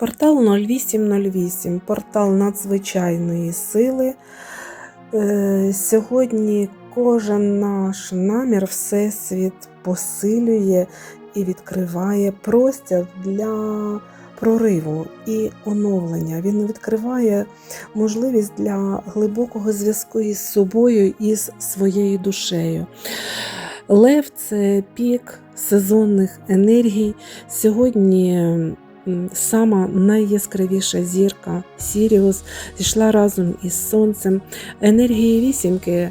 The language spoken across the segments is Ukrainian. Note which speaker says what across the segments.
Speaker 1: Портал 0808, портал надзвичайної сили. Е, Сьогодні кожен наш намір Всесвіт посилює і відкриває простір для прориву і оновлення. Він відкриває можливість для глибокого зв'язку із собою і з своєю душею. Лев це пік сезонних енергій. Сьогодні сама найяскравіша зірка Сіріус зійшла разом із сонцем. Енергії вісімки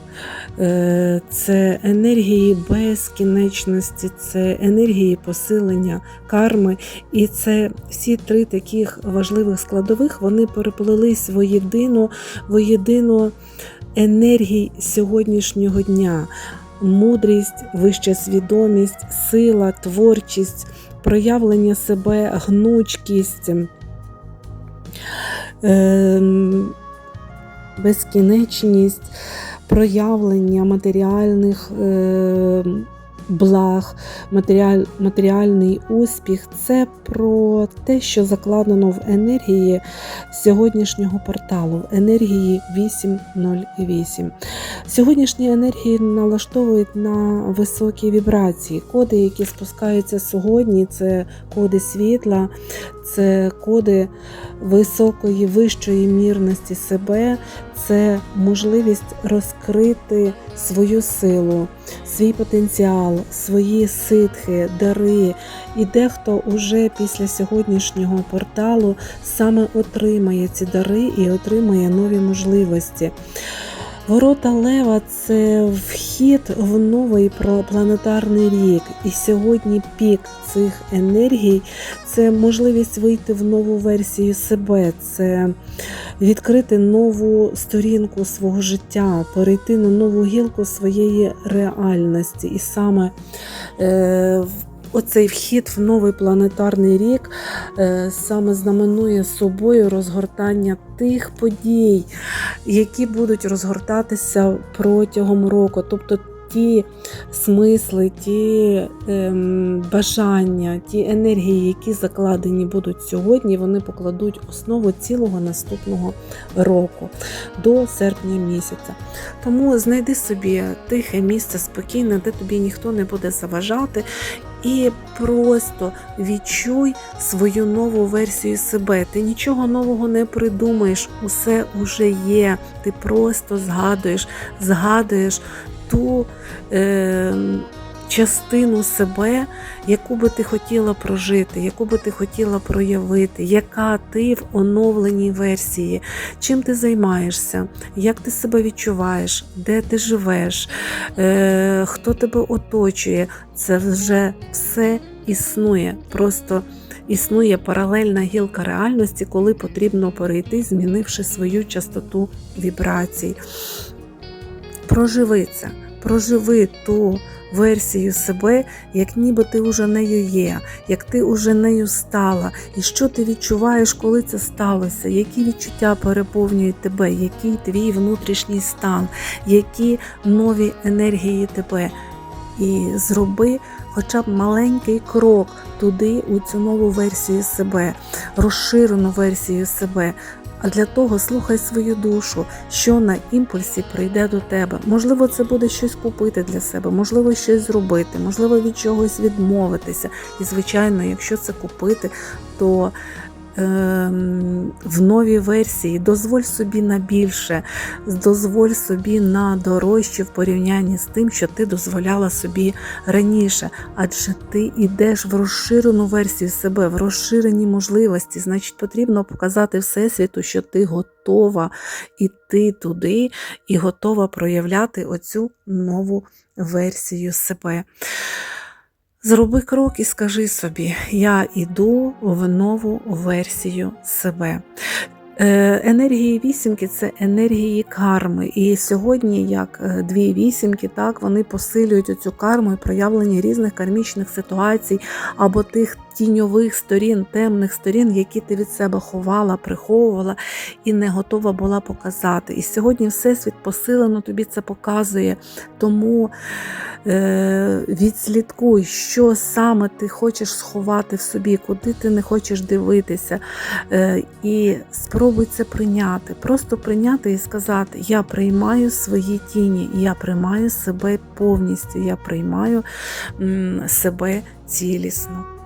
Speaker 1: е, це енергії безкінечності, це енергії посилення карми. І це всі три таких важливих складових вони переплелись воєдино, воєдино енергій сьогоднішнього дня. Мудрість, вища свідомість, сила, творчість, проявлення себе, гнучкість, ем, безкінечність, проявлення матеріальних ем, благ, матеріаль, матеріальний успіх це про те, що закладено в енергії сьогоднішнього порталу, в енергії 808. Сьогоднішні енергії налаштовують на високі вібрації. Коди, які спускаються сьогодні, це коди світла, це коди високої, вищої мірності себе, це можливість розкрити свою силу, свій потенціал, свої ситхи, дари. І дехто уже після сьогоднішнього порталу саме отримає ці дари і отримає нові можливості. Ворота Лева це вхід в новий планетарний рік. І сьогодні пік цих енергій це можливість вийти в нову версію себе, це відкрити нову сторінку свого життя, перейти на нову гілку своєї реальності. І саме е, в- оцей вхід в новий планетарний рік е, саме знаменує собою розгортання тих подій, які будуть розгортатися протягом року. Тобто ті смисли, ті ем, бажання, ті енергії, які закладені будуть сьогодні, вони покладуть основу цілого наступного року до серпня місяця. Тому знайди собі тихе місце спокійне, де тобі ніхто не буде заважати. І просто відчуй свою нову версію себе. Ти нічого нового не придумаєш, усе уже є. Ти просто згадуєш, згадуєш ту е, частину себе, яку би ти хотіла прожити, яку би ти хотіла проявити, яка ти в оновленій версії, чим ти займаєшся, як ти себе відчуваєш, де ти живеш, е, хто тебе оточує. Це вже все існує. Просто існує паралельна гілка реальності, коли потрібно перейти, змінивши свою частоту вібрацій. Проживи це, проживи ту версію себе, як ніби ти уже нею є, як ти уже нею стала, і що ти відчуваєш, коли це сталося, які відчуття переповнюють тебе, який твій внутрішній стан, які нові енергії тебе. І зроби хоча б маленький крок туди, у цю нову версію себе, розширену версію себе. А для того слухай свою душу, що на імпульсі прийде до тебе. Можливо, це буде щось купити для себе, можливо, щось зробити, можливо, від чогось відмовитися. І, звичайно, якщо це купити, то в новій версії дозволь собі на більше, дозволь собі на дорожче в порівнянні з тим, що ти дозволяла собі раніше. Адже ти йдеш в розширену версію себе, в розширені можливості. Значить, потрібно показати Всесвіту, що ти готова іти туди і готова проявляти оцю нову версію себе. Зроби крок і скажи собі: я йду в нову версію себе. Е, Енергії вісімки це енергії карми. І сьогодні, як е, дві вісімки, так вони посилюють цю карму і проявлення різних кармічних ситуацій або тих тіньових сторін, темних сторін, які ти від себе ховала, приховувала і не готова була показати. І сьогодні Всесвіт посилено тобі це показує. Тому е, відслідкуй, що саме ти хочеш сховати в собі, куди ти не хочеш дивитися. Е, і спробуй це прийняти. Просто прийняти і сказати: Я приймаю свої тіні, я приймаю себе повністю, я приймаю себе цілісно.